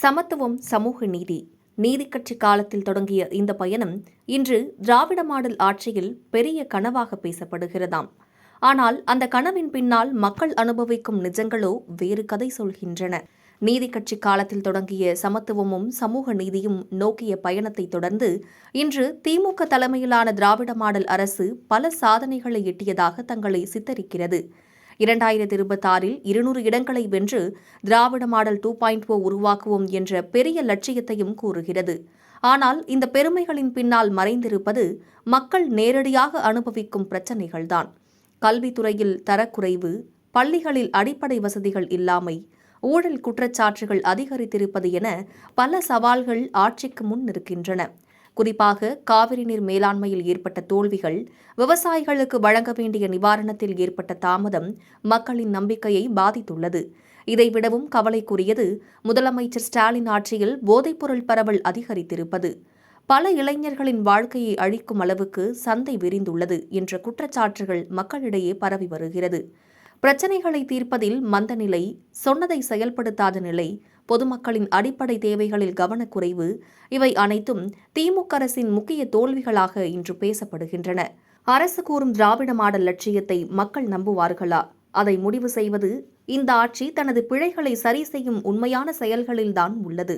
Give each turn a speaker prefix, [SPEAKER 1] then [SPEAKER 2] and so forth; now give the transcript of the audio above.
[SPEAKER 1] சமத்துவம் சமூக நீதி. நீதிக்கட்சி காலத்தில் தொடங்கிய இந்த பயணம் இன்று திராவிட மாடல் ஆட்சியில் பெரிய கனவாக பேசப்படுகிறதாம். ஆனால் அந்த கனவின் பின்னால் மக்கள் அனுபவிக்கும் நிஜங்களோ வேறு கதை சொல்கின்றன. நீதி கட்சி காலத்தில் தொடங்கிய சமத்துவமும் சமூக நீதியும் நோக்கிய பயணத்தை தொடர்ந்து இன்று திமுக தலைமையிலான திராவிட மாடல் அரசு பல சாதனைகளை எட்டியதாக தங்களை சித்தரிக்கிறது. இரண்டாயிரத்தி இருபத்தாறில் இருநூறு இடங்களை வென்று Dravida model two point O உருவாக்குவோம் என்ற பெரிய லட்சியத்தையும் கூறுகிறது. ஆனால் இந்த பெருமைகளின் பின்னால் மறைந்திருப்பது மக்கள் நேரடியாக அனுபவிக்கும் பிரச்சினைகள்தான். கல்வித்துறையில் தரக்குறைவு பள்ளிகளில் அடிப்படை வசதிகள் இல்லாமை ஊழல் குற்றச்சாட்டுகள் அதிகரித்திருப்பது என பல சவால்கள் ஆட்சிக்கு முன் நிற்கின்றன. குறிப்பாக காவிரி நீர் மேலாண்மையில் ஏற்பட்ட தோல்விகள் விவசாயிகளுக்கு வழங்க வேண்டிய நிவாரணத்தில் ஏற்பட்ட தாமதம் மக்களின் நம்பிக்கையை பாதித்துள்ளது. இதைவிடவும் கவலைக்குரியது முதலமைச்சர் ஸ்டாலின் ஆட்சியில் போதைப்பொருள் பரவல் அதிகரித்திருப்பது. பல இளைஞர்களின் வாழ்க்கையை அழிக்கும் அளவுக்கு சந்தை விரிந்துள்ளது என்ற குற்றச்சாட்டுகள் மக்களிடையே பரவி வருகிறது. பிரச்சனைகளை தீர்ப்பதில் மந்தநிலை சொன்னதை செயல்படுத்தாத நிலை பொதுமக்களின் அடிப்படை தேவைகளில் கவனக்குறைவு இவை அனைத்தும் திமுக அரசின் முக்கிய தோல்விகளாக இன்று பேசப்படுகின்றன. அரசு கூறும் திராவிட மாடல் லட்சியத்தை மக்கள் நம்புவார்களா? அதை முடிவு செய்வது இந்த ஆட்சி தனது பிழைகளை சரி செய்யும் உண்மையான செயல்களில்தான் உள்ளது.